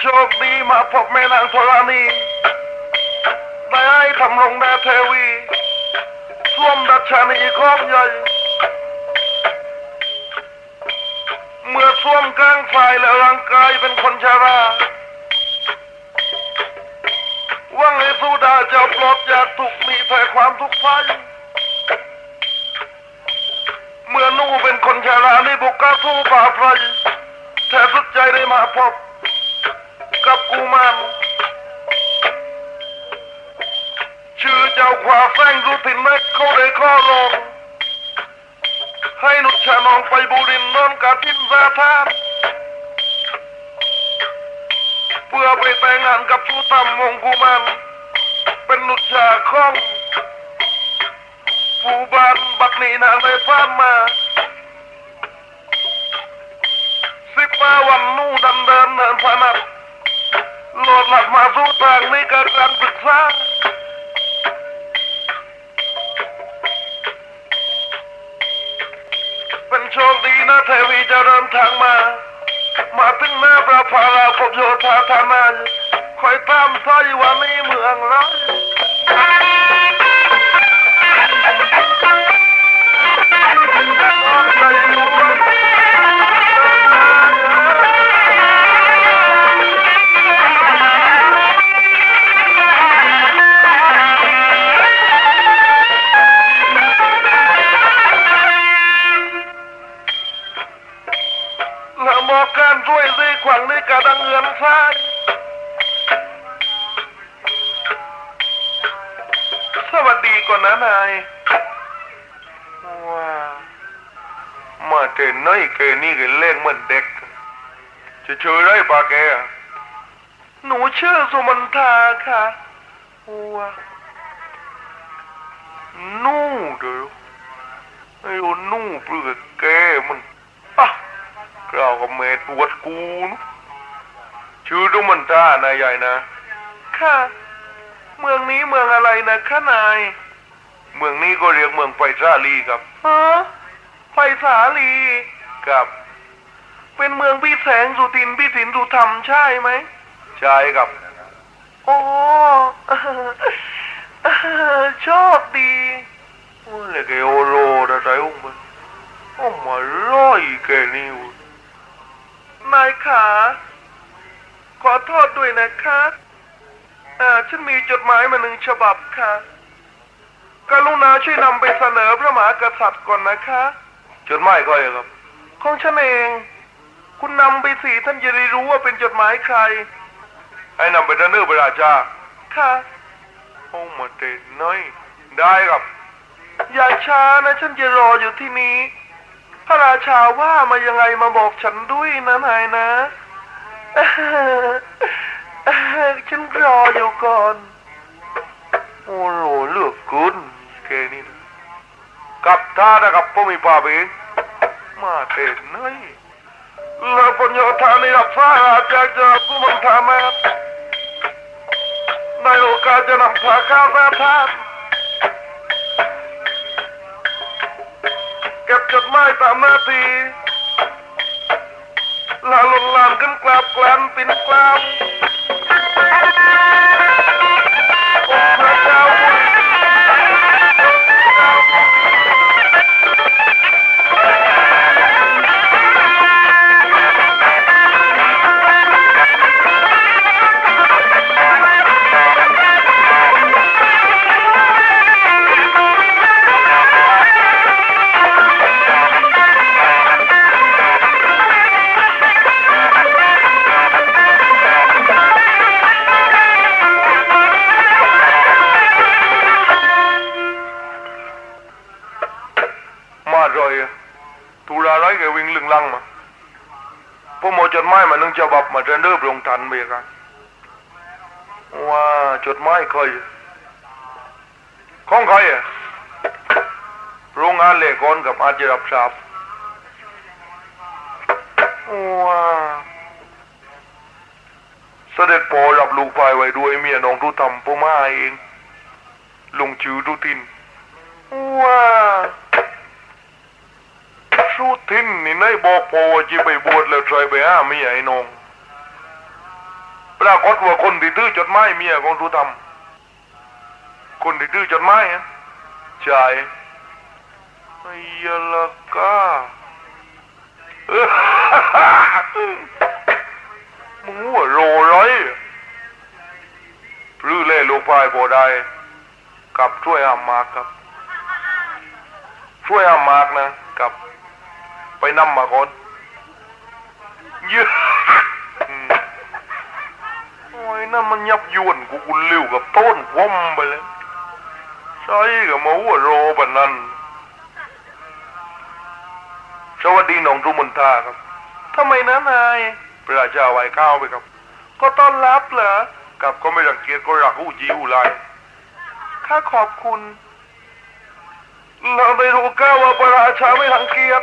โชคดีมาพบแม่นางธรณีได้ให้ทำรงแดเทวีสวมดัชนีของใหญ่ เมื่อสวมกลางฝ่ายและร่างกายเป็นคนชราหวังให้สู้ดาจะปลดจากทุกมีแพ้ความทุกข์ไฟเมื่อนู่เป็นคนชรานี่บุกกล้าสู้ป่าไฟแทบสุดใจได้มาพบ กับกูมัน ชื่อเจ้าขวาแฝงรูทินแม็กเขาได้ข้อลง ให้นุชานองไปบูรินทร์นอนกาทินสาทานเพื่อไปแต่งงานกับผู้ทำวงกูมัน เป็นนุชชาข้องผู้บานบักนี้นางได้ฟ้ามาสิบมาวันนู่ดันเดินเนินพนักโหลดหลักมาสู้ทางนี้กับการศึกษาเป็นโชคดีนะเทวีจะเริ่มทางมา มาถึงหน้าประภาราพบโยธาธานาคอยตามท้อยว่านี่เมืองร้อย หมอการช่วยขวัญนี่กระดังเงินซ้ายสวัสดีก่อนนะนายว้ามาเจนน้อยแกนี่แกเล่นเหมือนเด็ก จะชื่ออะไรปะแกหนูชื่อสุมันทาค่ะว้านู่เด้อไอ้โอนู่เปลือกแกมัน เราก็เมดปวดกูนะชื่อตุมันทานายใหญ่นะ ค่ะ เมืองนี้เมืองอะไรนะข้านาย เมืองนี้ก็เรียกเมืองไฟสาลีครับฮะไฟสาลี ครับ เป็นเมืองพี่แสงสุทินพี่สินสุธรรมใช่ไหม ใช่ครับ โอ้ชอบดีโอ้เลยแกโอโรดอะไรอุ้มมันโอ้มาร้อยแกนี่เว้ย นายขา ขอโทษด้วยนะคะเอ่อฉันมีจดหมายมาหนึ่งฉบับค่ะ กรุณาช่วยนำไปเสนอพระมหากษัตริย์ก่อนนะคะ จดหมายใครครับ ของฉันเอง คุณนำไปสิท่านจะได้รู้ว่าเป็นจดหมายใคร ให้นำไปเสนอพระราชาค่ะ โอ้มาเต็นน้อย ได้ครับ อย่าช้านะ ฉันจะรออยู่ที่นี้ พระราชาว่ามายังไงมาบอกฉันด้วยนะนายนะฉันรออยู่ก่อน โอ้โหเลือกกุนแกนี่นะกับท่านะครับพ่อมีป่าเองมาเต็นน้อยแล้วปัญญาธานีรับฟ้าอาจารย์จะผู้บังทามาในโอกาสจะนำพาข้าวราทาน เก็บจดหมาย งลังมาพวกหมจดหมายมาหนึ่งฉบับมาเรนเดอร์ลงทันเบียกันว่าจดหมายใครของใครอะโรงงานเหล็กอนกับอาจจะรับทราบว่าเสด็จปอรับลูกพายไว้ด้วยเมียน้องทุทำพ่อมาเอง ลงชื่อทุทินว่า สุทินนี่นายบอกพอว่าจะไปบวชแล้วใจไปห้าไม่ใหญ่น้องปรากฏว่าคนที่ตื้อจดหมายเมียของทูทำคนที่ตื้อจดหมายอะใช่ไอ้ยะละกาเออมึงหัวโรร้อยรื้อเล่ลูกพายพอได้กลับช่วยห้ามากครับ ช่วยห้ามากนะ ไปนำมาก่อนเยอะอืมโอ้ยนั่นมันยับยวนกูกูลิ้วกับต้นวอมไปเลยใช่กับมาหัวโรบันนั้นสวัสดีน้องทุมนทาครับทำไมนะนายพระเจ้าไหวข้าวไปครับ ก็ต้อนรับเหรอกับก็ไม่รังเกียจก็รักหูจีหูลายข้าขอบคุณเราได้รู้ก้าวว่าพระราชาไม่รังเกียจ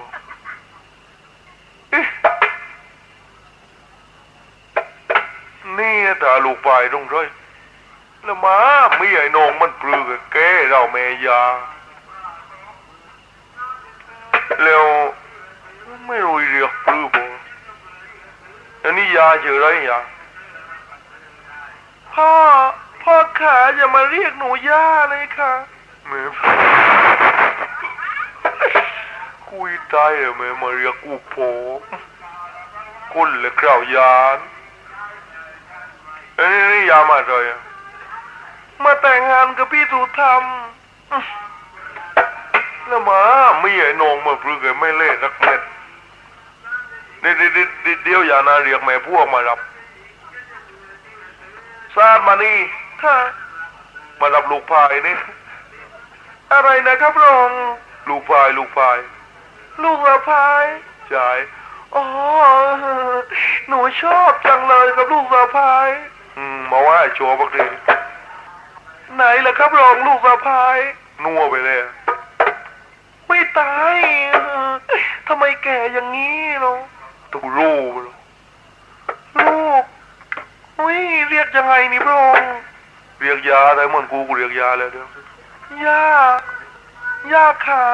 ถ้าลูกไปตรงด้วยแล้วมาไม่ไอ้นองมันปลือกับแกเราแม่ยา แล้วไม่รู้เรียกปลือบ่อันนี้ยาเจอไรยาพ่อ พ่อขาอย่ามาเรียกหนูย่าเลยค่ะแม่คุยตายเลยแม่มาเรียกกูผมคนเลยคราวยาน อันนี้นี่ยามาเลยมาแต่งงานกับพี่ถูธรรมแล้วมาไม่ไอ้นองมาปรึกไอ้ไม่เล่นสักเม็ดนี่เดี๋ยวเดี๋ยวอย่านาเรียกแม่พวกมารับซาดมานี่ค่ะมารับลูกพายนี่ อะไรนะครับรอง ลูกพายลูกพาย ลูกละพายใช่อ๋อ หนูชอบจังเลยกับลูกสะพาย อืมมาว่าไอ้โชว์บักทีไหนล่ะครับรองลูกสะพายนัวไปเลยอะไม่ตายเออทำไมแก่อย่างนี้เนาะตูรูปลูกอุ้ยเรียกยังไงนี่พระองค์เรียกยาได้เหมือนกูกูเรียกยาแล้วเดี๋ยวย่าย่าขา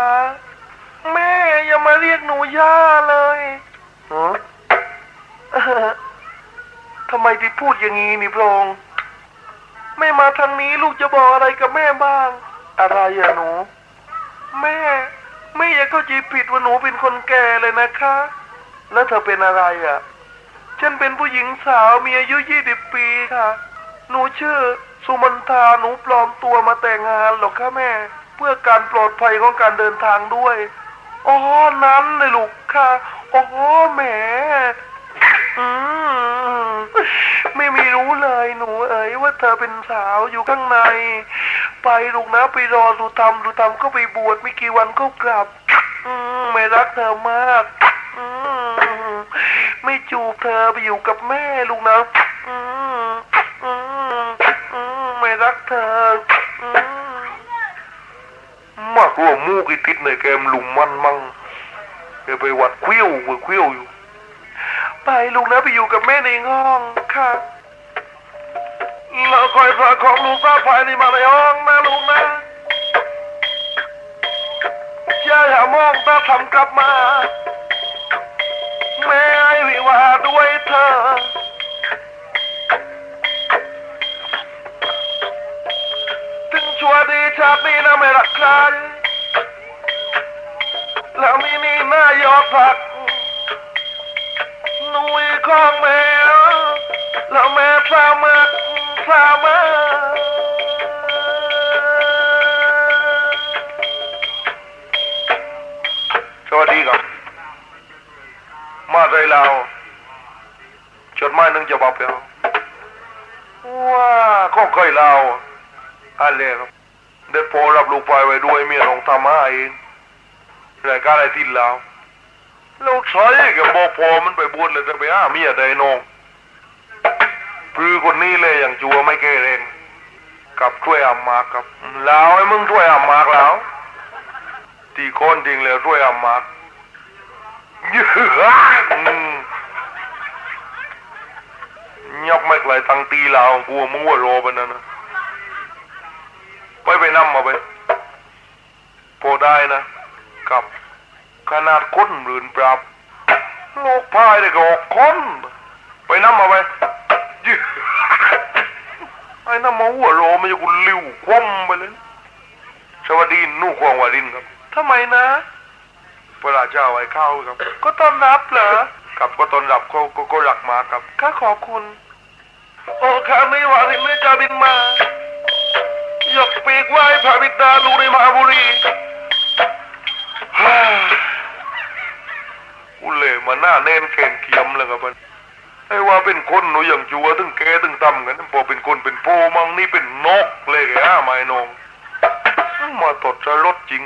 แม่อย่ามาเรียกหนูย่าเลย ฮะเออ ทำไมที่พูดอย่างนี้นี่พระองค์ไม่มาทางนี้ลูกจะบอกอะไรกับแม่บ้าง อะไรอะหนู แม่แม่อย่าเข้าใจผิดว่าหนูเป็นคนแก่เลยนะคะ แล้วเธอเป็นอะไรอะฉันเป็นผู้หญิงสาวมีอายุยี่สิบปีค่ะ หนูชื่อสุมันทาหนูปลอมตัวมาแต่งงานหรอกค่ะแม่ เพื่อการปลอดภัยของการเดินทางด้วยอ๋อนั้นเลยลูกค่ะอ๋อแหมอืม ไม่มีรู้เลยหนูเอ๋ยว่าเธอเป็นสาวอยู่ข้างใน ไปลูกนะไปรอดูทำดูทำก็ไปบวชไม่กี่วันก็กลับอืมไม่รักเธอมากอืมไม่จูบเธอไปอยู่กับแม่ลูกนะอืมอืมอืมไม่รักเธอมากว่ามูกอีติดในแกมลุงมันมั่งแกไปวัดเคี้ยวไปเคี้ยวอยู่ ไปลูกนะไปอยู่กับแม่ในห้องค่ะเราคอยพากของลูกสาวภายในมาในห้องนะลูกนะอย่าอย่ามองตาทำกลับมา แม่ให้วิวาด้วยเธอ ถึงชั่วดีชาตินี้นะไม่รักใครแล้วมีนี่น้ายอดผัก นุยของแม่แล้วแม่พามาพามาสวัสดีครับ มาใจเราจดหมายหนึ่งฉบับแล้วว้าก็เคยเราอะไรครับเด็ดพรับลูกไปไว้ด้วยเมียของทำให้เองรายการอะไรที่เราแล้วใช้แกบอกพอมันไปบวชเลยจะไปหาเมียใดนองปรือคนนี้เลยอย่างจัวไม่เกเรนกับช่วยอำมากครับแล้วไอ้มึงช่วยอำมากแล้วตีโคนจริงเลยช่วยอำมากยื้อยกไม่ไกลทางตีลาวกูมึงว่าโรไปนั่นนะไปไปนั่มมาไปพอได้นะกับ ขนาดคนหรืนปรับโลกพายได้ก็ออกคน ไปนั่มมาไปยืไอ้น้ำมาหัวโรมันจะกูลิ้วคว่ำไปเลย สวัสดีนู่ควงวารินครับทำไมนะพระราชาไว้เข้าครับ ก็ต้อนรับเหรอครับก็ต้อนรับเขาก็รักมาครับข้าขอบคุณ โอ้ข้าไม่วารินไม่จะบินมาหยกปีกไหว้พระบิดาลูกในมาบุรี ฮ่ากูเล ยมาหน้าแน่นแข็งเขียมเลยครับมันไอ้ว่าเป็นคนหนูอย่างจัวถึงแกถึงตำกันพอเป็นคนเป็นโพมังนี่เป็นนกเลยแกอะไม่นองมาตดจะรถจริง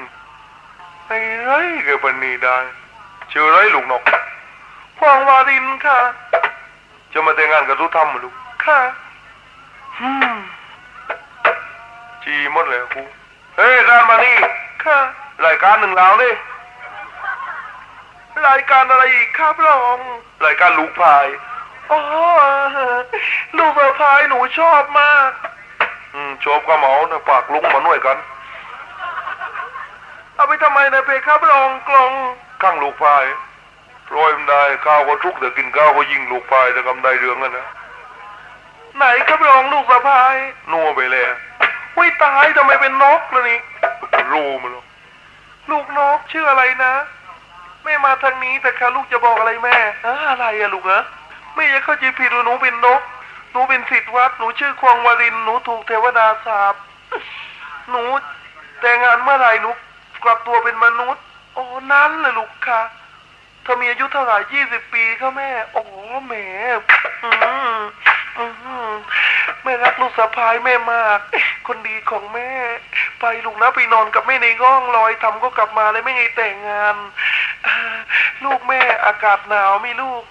ไอ้ไรแกปันนี้ได้ชื่อไรลูกนกควางวารินค่ะ จะมาแต่งงานกับทุกทำมาลูกค่ะฮึมจีหมดเลยครูเฮ้ยด้านมานี่ค่ะรายการหนึ่งแล้วนี่ รายการอะไรอีกครับรองรายการลูกพายอ๋อลูกพายหนูชอบมาก อืมชอบก็เหมานะปากลุงมาหน่วยกัน เอาไปทำไมนะเพครับรองกลองข้างลูกพายปล่อยมันได้ข้าวก็ทุกแต่กินข้าวก็ยิงลูกพายจะกำได้เรื่องกันนะไหนครับรองลูกสะพายนัวไปเลยวิตายทำไมเป็นนกล่ะนี่รู้มันหรอกลูกนกชื่ออะไรนะแม่มาทางนี้แต่ค่ะลูกจะบอกอะไรแม่อะอะไรอะลูกเหรอไม่อยากเข้าใจผิดหนูเป็นนก หนูเป็นศิษย์วัดหนูชื่อควงวารินหนูถูกเทวดาสาบหนูแต่งงานเมื่อไหร่หนูกลับตัวเป็นมนุษย์โอ้นั้นเลยลูกค่ะเธอมีอายุเท่าไหร่ยี่สิบปีค่ะแม่ โอ้แหมอืมอมแม่รักลูกสะพ้ายแม่มาก คนดีของแม่ ไปลูกนะไปนอนกับแม่ในห้องลอยทำก็กลับมาเลยไม่ไงแต่งงานอ่า ลูกแม่อากาศหนาวไมีลูก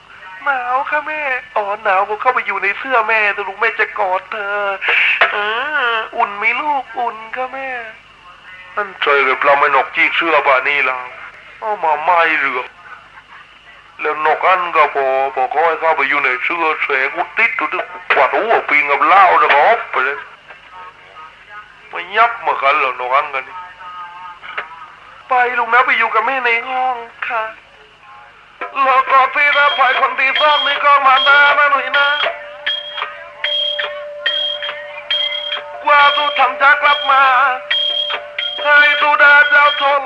หนาวค่ะแม่ อ๋อหนาวก็เข้าไปอยู่ในเสื้อแม่แต่ลูกแม่จะกอดเธอเอออุ่นไหมลูกอุ่นค่ะแม่นั่นเจอกับเราไม่นกจีกเสื้อป่านี่เราเอามาไม่เหลือแล้วนกอันก็พอพอเขาให้เข้าไปอยู่ในเสื้อเสกกูติดตัวตึกกวาดหัวปีงกับเหล้าแล้วก็ออกไปเลยมายับมากันแล้วนกอันกันนี่ ไปลุงนะไปอยู่กับแม่ในห้องค่ะแล้วก็ที่นะไปคนที่สองนี่ก็มาดานะหน่อยนะ กว่าตูทำจะกลับมา ให้ตูดาเจ้าทน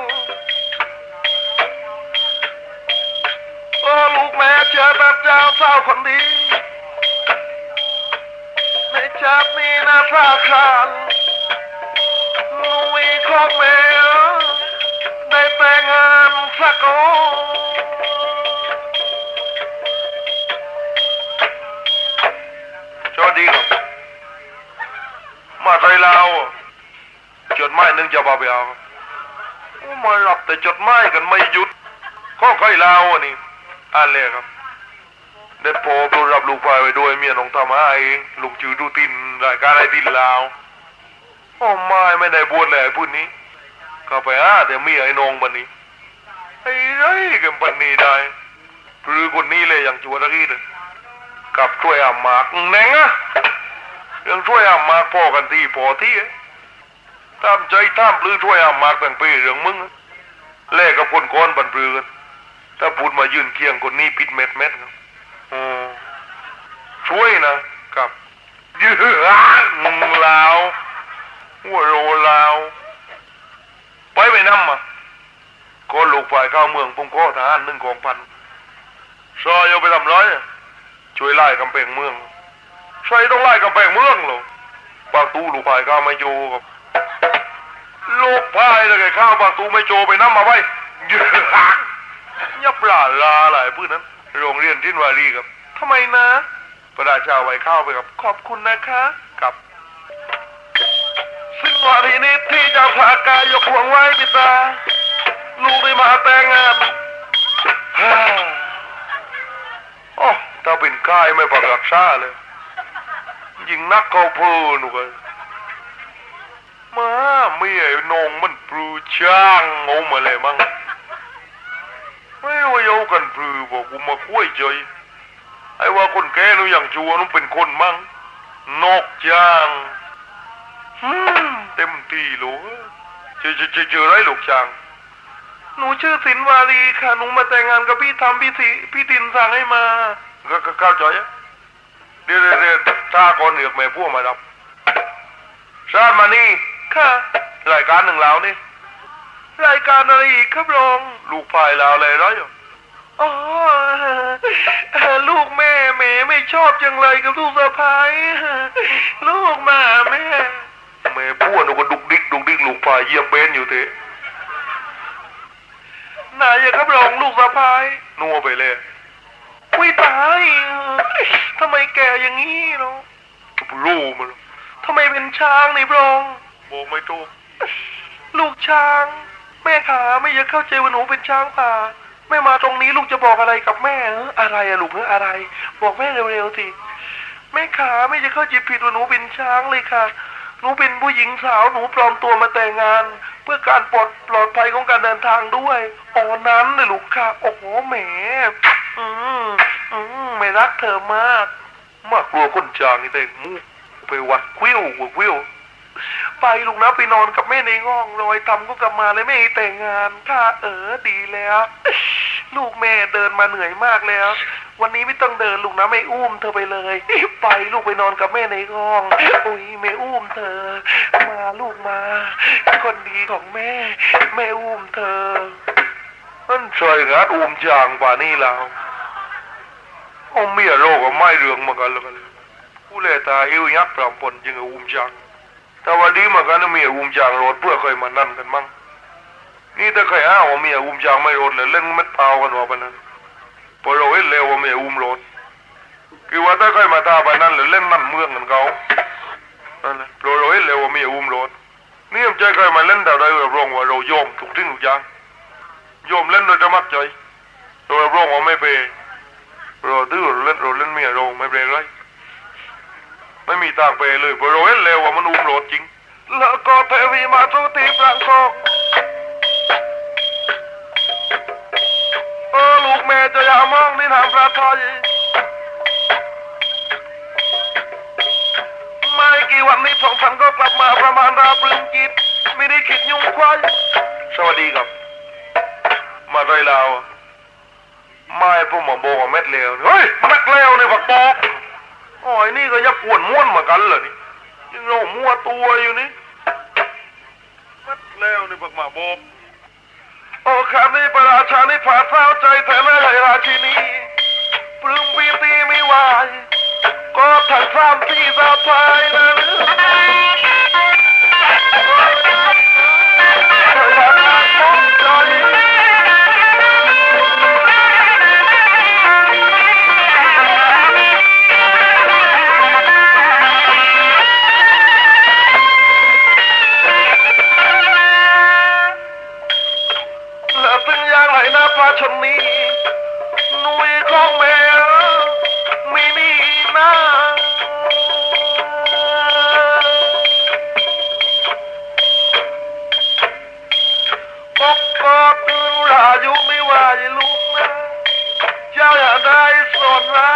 โอ้ลูกแม่เจอแบบเจ้าสาวคนดี ในจับนี้นะสาคารลุยของแม่ ได้แต่งงานสักโอสวัสดีครับ มาไทยลาวจดหมายหนึ่งจะบาไปเอามารับแต่จดหมายกันไม่หยุดข้อไข่ลาวอะนี่อ่านเลยครับได้โพโทรรับลูกพายไปด้วยเมียน้องทำให้เองลูกชื่อดูตินรายการไอตินลาวโอ้ไม่ไม่ได้บวชเลยไอ้พูดนี้ ก็ไปอ่าแต่เมีไอ้นองบันนี้ไอ้ไรกันบันนี้ได้หรือคนนี้เลยอย่างจัวตะกี้เลยกับช่วยอาหมากแหนงอะเรื่องช่วยอาหมากพ่อกันที่พอที่อะตามใจตามปลือช่วยอาหมากแต่งปีเรื่องมึงแลกกับคนก้อนบันปลือกันถ้าพูดมายืนเคียงคนนี้ปิดเม็ดเม็ดครับโอ้ช่วยนะครับยื้อลาวหัวโรลาว ไปไปน้ำมาก็ลูกฝ่ายเข้าเมืองปุ่งโคทหารหนึ่งกองพันซอยเอาไปทำร้อยช่วยไล่กำแพงเมืองใช่ต้องไล่กำแพงเมืองหรอปากตูลูกฝ่ายเข้าไม่โยครับลูกพายเลยไงข้าวปากตูไม่โจไปน้ำมาไว้ยื้อยับลาลาหลายพื้นนั้น โรงเรียนทินวารีครับทำไมนะพระราชาไว้ข้าวไปครับ ขอบคุณนะคะครั บซึ่งวันนี้ที่เจ้าพากายยกห่วงไว้ปิตาลูกได้มาแต่งงานฮ่าได้ไม่ปักรักษาเลย ยิงนักเขาพลินกันมาเมียไอ้นงมันปลือช่างงงมาเลยมั้งไม่ว่ายกันปลือบอกกูมาคุ้ยใจไอ้ว่าคนแก่นูอย่างชัวหนูเป็นคนมั้งนอกจ้าง เต็มทีลูกเจอเจอเจอเจอไรลูกจ้างหนูชื่อสินวารีค่ะหนูมาแต่งงานกับพี่ทำพี่สิพี่ตินสั่งให้มาก็ก็เข้าใจเดี๋ยวเดี๋ยวถ้าก่อนเหนือกแม่พวกมารับชาติมานี่ค่ะรายการหนึ่งแล้วนี่รายการอะไรอีกครับรองลูกพายลาวอะไรร้อยอยู่อ๋อเอ่อลูกแม่แม่ไม่ชอบจังเลยกับลูกสะพ้ายลูกมาแม่ แม่พวกหนูก็ดุกดิกดุกดิกลูกพายเหยียบเบนอยู่เถอะนายอย่าครับรองลูกสะพ้ายนัวไปเลยอุ้ยตายทำไมแกอย่างนี้เนาะรู้มันทำไมเป็นช้างนี่พระองค์บอกไม่ถูกลูกช้าง แม่ขาไม่อยากเข้าใจว่าหนูเป็นช้างป่าแม่มาตรงนี้ลูกจะบอกอะไรกับแม่เอออะไรอะลูกเอออะไร บอกแม่เร็วๆสิแม่ขาไม่จะเข้าใจผิดว่าหนูเป็นช้างเลยค่ะห นูเป็นผู้หญิงสาวหนูปลอมตัวมาแต่งงาน เพื่อการปลอดปลอดภัยของการเดินทางด้วยอ๋อนั้นเลยลูกค่ะโอ้โหแหมอืมอืมไม่รักเธอมาก มากกลัวคนจางนี่แต่มูไปวัดควิววัดคิ้วไปลูกนะไปนอนกับแม่ในห้องรอยทำก็กลับมาเลยไม่แต่งงานค่ะเออดีแล้ว ลูกแม่เดินมาเหนื่อยมากแล้ว วันนี้ไม่ต้องเดินลูกนะไม่อุ้มเธอไปเลย ไปลูกไปนอนกับแม่ในห้องอุ้ยไม่อุ้มเธอ มาลูกมา คนดีของแม่ แม่อุ้มเธอมันใช่งัดอุ้มจางป่านี่แล้วเอาเมียโรคก็ไม่เรื่องมากันแล้วกันผู้เลตาเอวยักษ์ปรำปนจึงอุ้มจางแต่วันนี้มากันเมียอุ้มจางรถเพื่อเคยมานั่นกันมั่ง นี่ถ้าใครอ้าวว่าเมียอุ้มจางไม่รถเลยเล่นเม็ดเปล่ากันว่าปนั้นพอเราเห็นแล้วว่าเมียอุ้มรถคือว่าถ้าใครมาท่าไปนั่นเลยเล่นนั่นเมืองกันเขานั่นแหละพอเราเห็นแล้วว่าเมียอุ้มรถนี่ผมใจใครมาเล่นแต่ได้รับรองว่าเราโยมถูกทิ้งถูกย่างยมเล่นโดยจะมัดใจเรารับรองว่าไม่เปย์เราดื้อเราเล่นเราเล่นเมียเราไม่เปย์ไรไม่มีทางไปเลยเพราะเราเห็นแล้วว่ามันอุ้มรถจริงแล้วก็เทวีมาทุตีปรังโก ออลูกแม่จะอย่ามองนี่ทางพระทอยไม่กี่วันนี้สองพันก็กลับมาประมาณราปรึงจิตไม่ได้คิดยุ่งควายสวัสดีครับ มาได้แล้วไม่ผมมาบอกว่าเม็ดเลวเฮ้ยเม็ดเลวนี่ฝักบอกอ้ยนี่ก็ยักปวนม้วนเหมือนกันเหรอนี่ยังเรามั่วตัวอยู่นี่แมัดแล้วนี่บักหมาบอก โอ้ครับนี่ประราชานี่ผาเศร้าใจแต่แม่ไหลราชินีปลื้มปีตีไม่ไหวก็ถังสามที่สาวไทยนะแล้ว อย่างไรนะพระชนีหนุ่ยของแม่ไม่นี่นะปกกอดตื่นราอยู่ไม่ว่าอย่าลูกนะเจ้าอย่าได้สอนเรา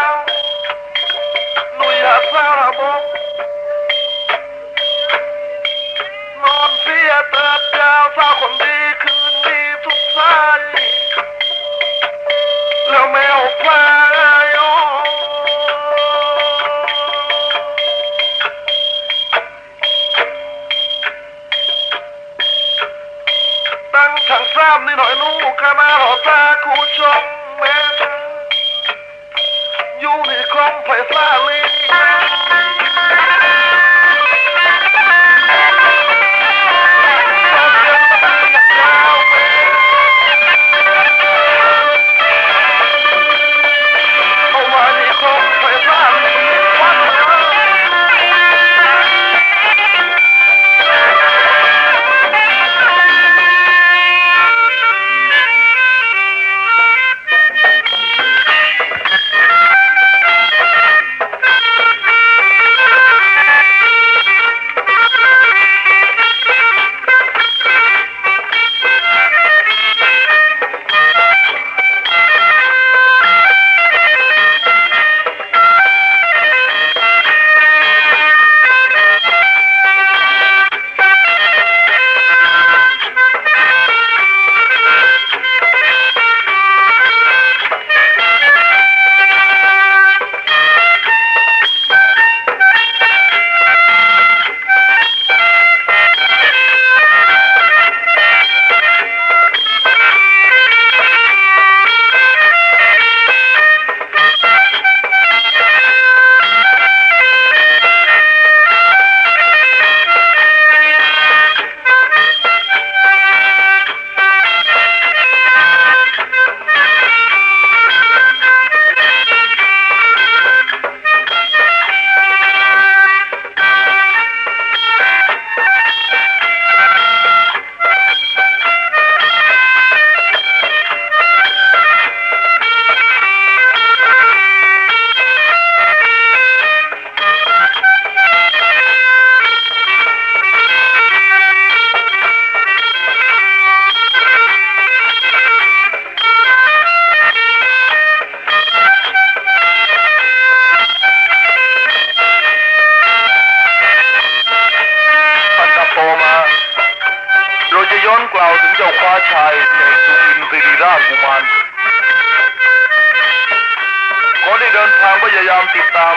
นทางพยายามติดตาม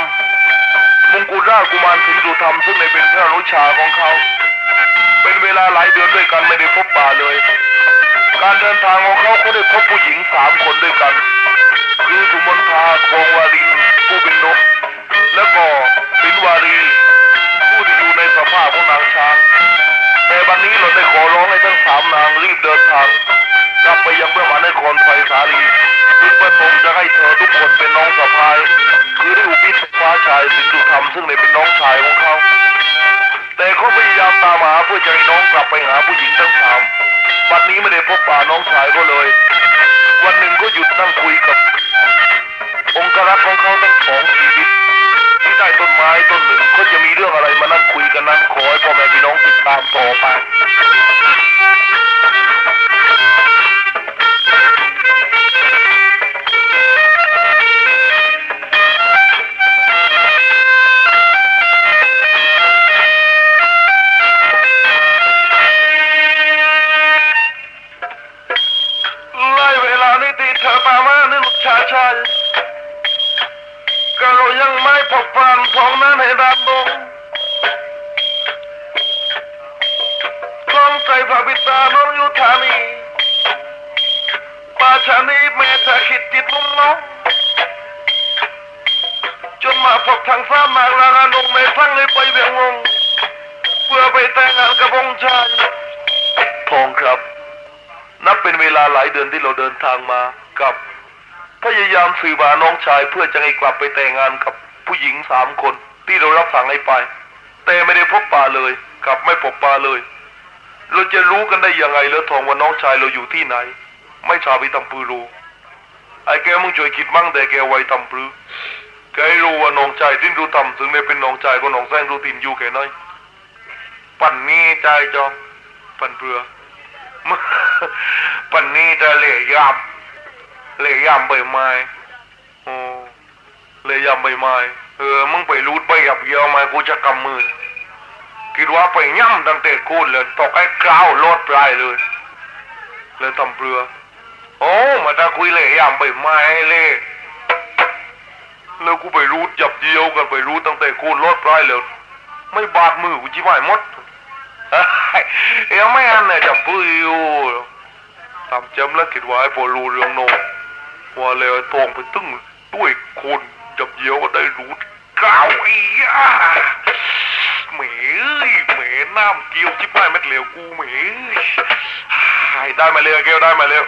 มงกุฎราชกุมารสิงห์ดุธรรมซึ่งในเป็นพระอนุชาของเขา เป็นเวลาหลายเดือนด้วยกันไม่ได้พบป่าเลย การเดินทางของเขาเขาได้พบผู้หญิงสามคนด้วยกัน คือสุมนทาคงวารินผู้เป็นนก และก็สินวารีผู้ที่อยู่ในสภาพของนางช้างแต่บัดนนี้เราได้ขอร้องให้ทั้งสามนางรีบเดินทาง กลับไปยังเพื่อมหานครไฟสาลี ซึ่งประสงค์จะให้เธอทุกคนเป็นน้องสะพาย คือได้อุปิศฟ้าชายสินดุธรรมซึ่งได้เป็นน้องชายของเขา แต่เขาพยายามตามหาเพื่อจะให้น้องกลับไปหาผู้หญิงทั้งสามบัดนี้ไม่ได้พบป่าน้องชายก็เลย วันหนึ่งก็หยุดนั่งคุยกับ องค์กรักษ์ของเขาทั้งสองชีวิตที่ใต้ต้นไม้ต้นหนึ่งเขาจะมีเรื่องอะไรมานั่งคุยกันนั้นขอให้พ่อแม่พี่น้องติดตามต่อไป ทางมากับพยายามสื่อหาน้องชายเพื่อจะให้กลับไปแต่งงานกับผู้หญิงสามคน ที่เรารับสั่งให้ไป แต่ไม่ได้พบป่าเลยกลับไม่พบป่าเลย เราจะรู้กันได้ยังไงแล้วทองว่าน้องชายเราอยู่ที่ไหน ไม่ทราบไปทำปือรู้ไอ้แกมึงช่วยคิดมั่งแต่แกไว้ทำปือแกรู้ว่าน้องชายที่รู้ทำถึงได้เป็นน้องชายของน้องแซงรู้ตินอยู่แค่ไหนปั่นนี้ใจจอมปั่นเปลือ ปันนี้จะเล่ยำเล่ยำใบไม้โอ้เล่ยำใบไม้เออมึงไปรูดใบหยับเยี่ยวมากูจะกำมือคิดว่าไปย่ำตั้งแต่กูดเลยตกไอ้กล้าวโลดปลายเลยเลยทำเปลือโอ้มาถ้าคุยเล่ยำใบไม้เล่แล้วกูไปรูดหยับเยี่ยวกันไปรูดตั้งแต่กูดโลดปลายเลยไม่บาดมือกูจิบหายหมด ยังไม่อันเนี่ยจะปื้อยู่ทำจำแล้วคิดว่าไอ้พอรู้เรื่องโนว่าเลยไอ้ทองไปตึ้งด้วยคนจับเยียวก็ได้รู้ก้าวอีอะเหมยเหมยน้ำเกี่ยวชิบหายเม็ดเหลวกูเหมยได้มาเร็วแก้วได้มาเร็ว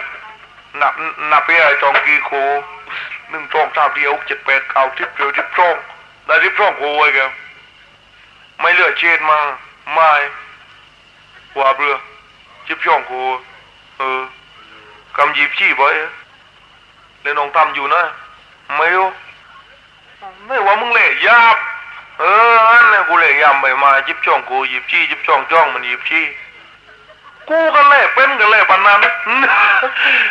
นับนับไปไอ้จองกีโคหนึ่งจองสามเดียวเจ็ดแปดเก้าทิพเดียวทิพจองได้ทิพจองโคไอ้แกวไม่เหลือเช็ดมาไม่ ว่าเบื่อจิบช่องกูเออกำยิบชี้ไว้เลยน้องทำอยู่นะไม่ไม่ว่ามึงเละยาบเอออันนี้กูเละยามไปมาจิบช่องกูหยิบชี้จิบช่องจ้องมันหยิบชี้กูก็เละเป็นกันเละปานนั้น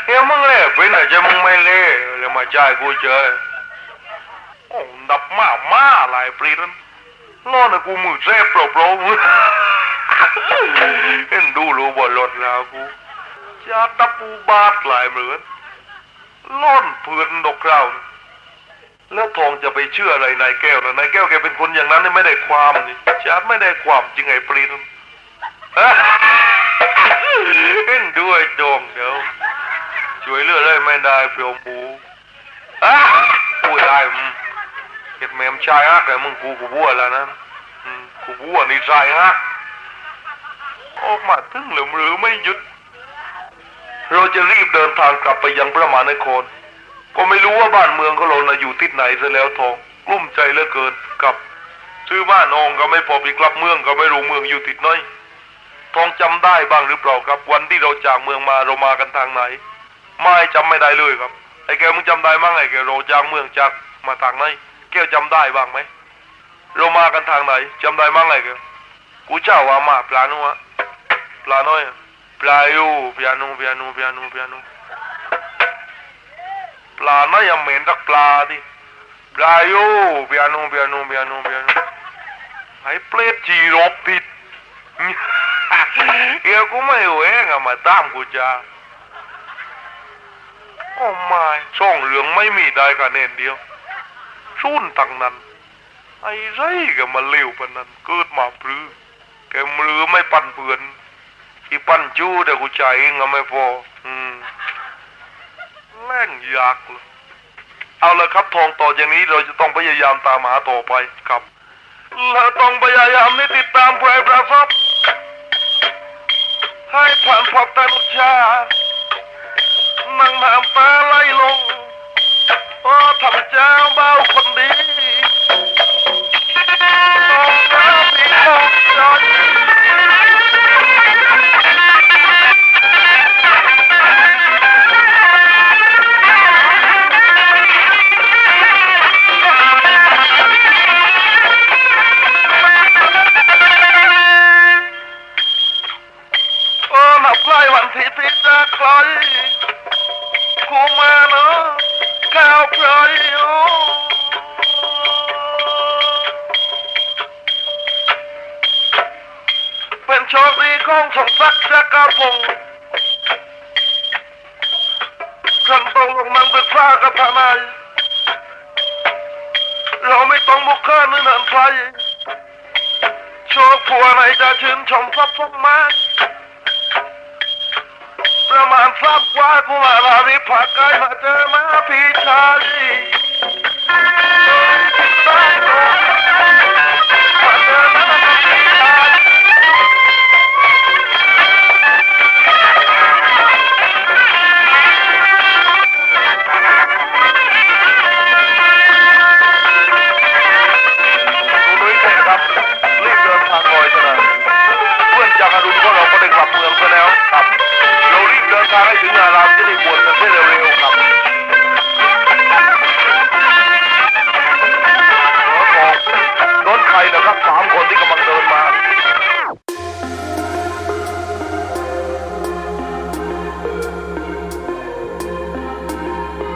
เฮ้ยมึงเละเป็นอาจจะมึงไม่เละเลยมาจ่ายกูเจอโอ้ดับมามาหลายปรีนั้นรอดนะกูมือเซ่โปรโปรเห็น ดูรู้บ่ลดแล้วกูจะตะปูบาดหลายเหมือนล่อนเพื่อนดอกเราแล้วทองจะไปเชื่ออะไรนายแก้วนะนายแก้วแกเป็นคนอย่างนั้นไม่ได้ความนี่ชัดไม่ได้ความจริงไอ้ปรินเห็นด้วยจงเดี๋ยวช่วยเลือเลยไม่ได้เปรียวหมูอะพูดได้มึงเห็ดแมมชายฮักแต่มึงกูกูบัวแล้วนะกูบัวนี่ชายฮัก ออกมาถึงหรือหรือไม่หยุด เราจะรีบเดินทางกลับไปยังพระมหานครก็ไม่รู้ว่าบ้านเมืองของเรานะอยู่ทิศไหนซะแล้วทองกลุ้มใจเหลือเกินกับชื่อบ้านองก็ไม่พอไปกลับเมืองก็ไม่รู้เมืองอยู่ทิศไหนทองจำได้บ้างหรือเปล่าครับ วันที่เราจากเมืองมาเรามากันทางไหน ไม่จำไม่ได้เลยครับไอ้แกมึงจำได้มั้งไอ้แกเราจากเมืองจากมาทางไหนแกจำได้บ้างไหมเรามากันทางไหนจำได้มั้งไอ้แกกูเจ้าว่ามาปลานัว Plano ya. Playo, piano, piano, piano, piano. Plana yang main tak pla di. Playo, piano, piano, piano, piano. Hai plate jirop pit. ya aku mah eh nggak matam ku ja. อ้ไม่ช่องเหลืองไม่มีได้คะแนนเดียวชุนตังนั้นไอ้ไรก็มาเร็วปานนั้นเกิดมาปรือแกมือไม่ปั่นเปือน อีปันจู้แต่กูใจายเองก็ไม่พออืมแล่งยากเลยเอาละครับทองต่อจากนี้เราจะต้องพยายามตามหาต่อไปครับเราต้องพยายามนี่ติดตามไพรประทับให้ผ่านพบตาลุกชานั่งน้ำตาไหลลงโอ้ทำเจ้าเบาคนดี ดีของสมศักดิ์จักรพงศ์ขันตรงลงนั่งปรึกษากับทนายเราไม่ต้องบุกเกินเนินไฟโชคผัวไหนจะชื่นชมทรัพย์สมมาประมาณสามกว่ากูมาลาวิภาคกายมาเจอมาพี่ชายับเมืองซะแล้วครับเรารีบเดินทางให้ถึงอารามจะได้บวชกันให้เร็วๆครับรถไฟนะครับสามคนที่กำลังเดินมา